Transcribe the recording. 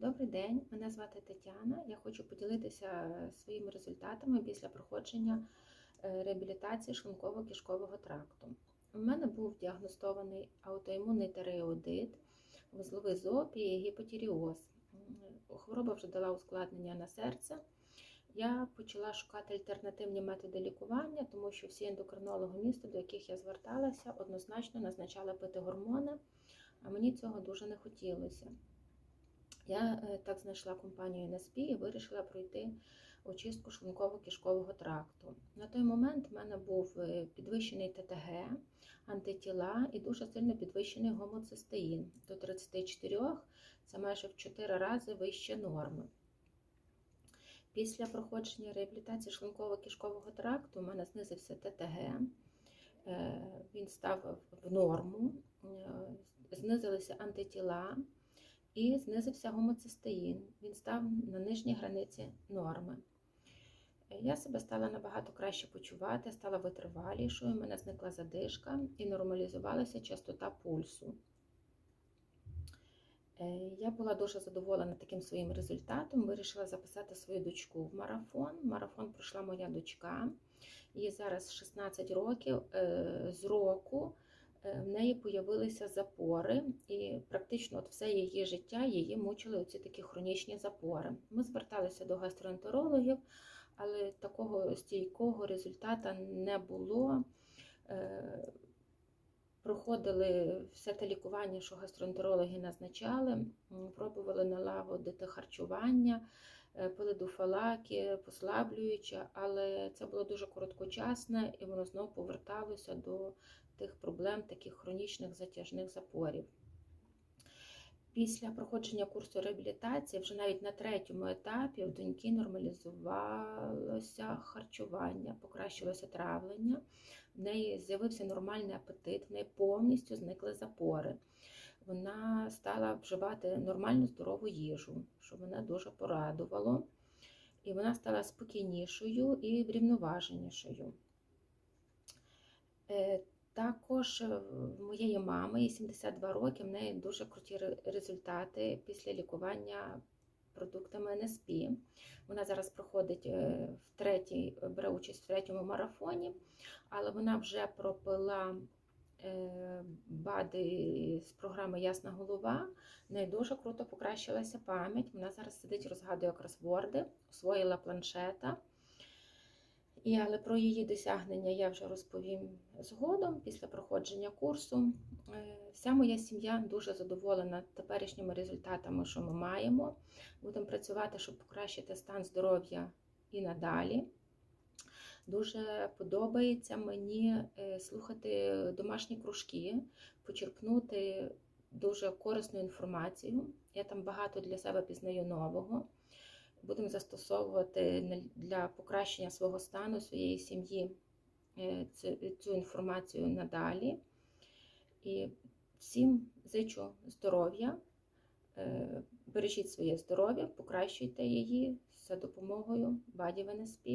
Добрий день, мене звати Тетяна. Я хочу поділитися своїми результатами після проходження е, реабілітації шлунково-кишкового тракту. У мене був діагностований аутоімунний тиреоїдит, вузловий зоб і гіпотіріоз. Хвороба вже дала ускладнення на серце. Я почала шукати альтернативні методи лікування, тому що всі ендокринологи міста, до яких я зверталася, однозначно назначали пити гормони, а мені цього дуже не хотілося. Я е, так знайшла компанію NSP і вирішила пройти очистку шлунково-кишкового тракту. На той момент в мене був е, підвищений ТТГ, антитіла і дуже сильно підвищений гомоцистеїн до 34, це майже в 4 рази вище норми. Після проходження реабілітації шлунково-кишкового тракту у мене знизився ТТГ, е, він став в норму, знизилися антитіла і знизився гомоцистеїн. Він став на нижній границі норми. Я себе стала набагато краще почувати, стала витривалішою, у мене зникла задишка і нормалізувалася частота пульсу. Е, Я була дуже задоволена таким своїм результатом. Вирішила записати свою дочку в марафон. Марафон пройшла моя дочка, їй зараз 16 років е, з року в неї появилися запори, і практично от все її життя її мучили оці такі хронічні запори. Ми зверталися до гастроентерологів, але такого стійкого результату не було. Е, Проходили все те лікування, що гастроентерологи назначали, пробували налагодити харчування, е, пили дуфалаки, послаблюючи, але це було дуже короткочасне і воно знову поверталося до тих проблем, таких хронічних затяжних запорів. Після проходження курсу реабілітації, вже навіть на третьому етапі в доньки нормалізувалося харчування, покращилося травлення, в неї з'явився нормальний апетит, в неї повністю зникли запори. Вона стала вживати нормальну здорову їжу, що мене дуже порадувало. І вона стала спокійнішою і врівноваженішою. Е, також е, моєї мами, їй 72 роки, в неї дуже круті результати після лікування продуктами НСП. Вона зараз проходить е, в третій, бере участь в третьому марафоні, але вона вже пропила БАДи з програми Ясна голова. В неї дуже круто покращилася пам'ять. Вона зараз сидить, розгадує кросворди, освоїла планшета. І, але про її досягнення я вже розповім згодом після проходження курсу. Е, Вся моя сім'я дуже задоволена теперішніми результатами, що ми маємо. Будемо працювати, щоб покращити стан здоров'я і надалі. Дуже подобається мені е, слухати домашні кружки, почерпнути дуже корисну інформацію. Я там багато для себе пізнаю нового будемо застосовувати для покращення свого стану, своєї сім'ї е, цю- інформацію надалі. І всім зичу здоров'я, е, бережіть своє здоров'я, покращуйте її за допомогою бадів НСП.